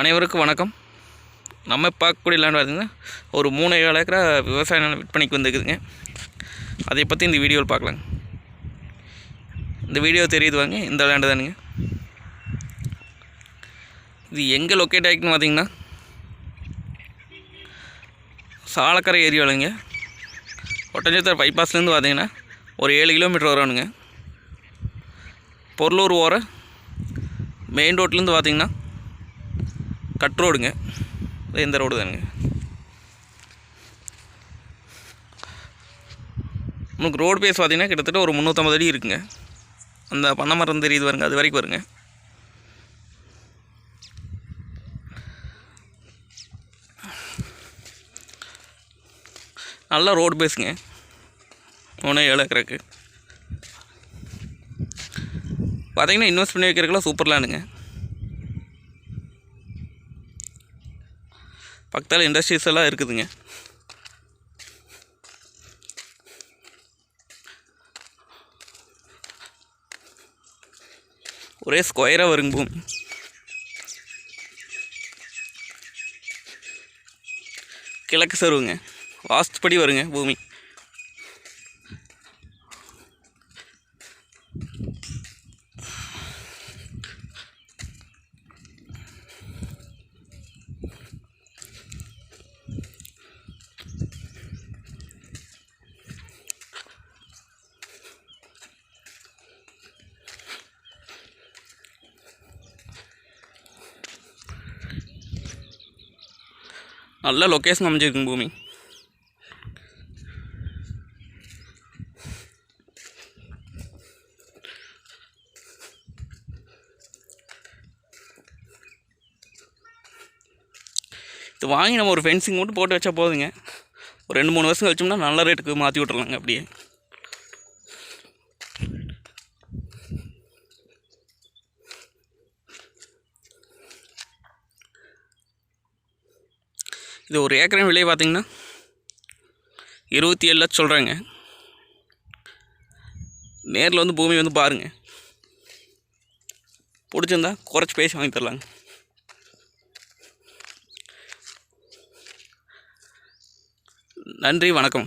அனைவருக்கும் வணக்கம். நம்ம பார்க்கக்கூடிய லேண்ட் பார்த்திங்கன்னா ஒரு மூணு ஏழு ஏக்கரா விவசாய நிலம் விற்பனைக்கு வந்துருக்குதுங்க. அதை பற்றி இந்த வீடியோவில் பார்க்கலாங்க. இந்த வீடியோ தெரியுது வாங்க இந்த லேண்டு தானுங்க. இது எங்கே லொக்கேட் ஆகிக்குன்னு பார்த்தீங்கன்னா சாலக்கரை ஏரியாவிலங்க. ஒட்டஞ்சத்திர பைபாஸ்லேருந்து பார்த்தீங்கன்னா ஒரு ஏழு கிலோமீட்டர் வரணுங்க பொருளூர் ஓர மெயின் ரோட்லேருந்து பார்த்தீங்கன்னா கட் ரோடுங்க. இந்த ரோடு தானுங்க? நமக்கு ரோடு பேஸ் பார்த்தீங்கன்னா கிட்டத்தட்ட ஒரு முந்நூற்றம்பது அடி இருக்குங்க. அந்த பண்ண மரம் தெரியுது வருங்க அது வரைக்கும் வருங்க. நல்லா ரோடு பேஸுங்க. மூணு ஏழு ஏக்கருக்கு. பார்த்தீங்கன்னா இன்வெஸ்ட் பண்ணி வைக்கிறக்கெல்லாம் சூப்பர் லேண்டுங்க பக்கத்தில் இண்டஸ்ட்ரீஸ் எல்லாம் இருக்குதுங்க. ஒரே ஸ்கொயராக வருங்க பூமி. கிழக்கு சருவுங்க. வாஸ்துப்படி வருங்க பூமி. நல்ல லொக்கேஷன் அமைஞ்சிருக்குங்க பூமி இது வாங்கி நம்ம ஒரு ஃபென்சிங் மட்டும் போட்டு வச்சா போதுங்க ஒரு ரெண்டு மூணு வருஷம் கழிச்சோம்னா நல்ல ரேட்டுக்கு மாற்றி விட்றலாங்க அப்படியே இது ஒரு ஏக்கரின் விலை பார்த்தீங்கன்னா இருபத்தி ஏழு லட்சம் சொல்கிறாங்க. நேரில் வந்து பூமி வந்து பாருங்கள் பிடிச்சிருந்தா குறைச்சி பேசி வாங்கி தரலாங்க. நன்றி வணக்கம்.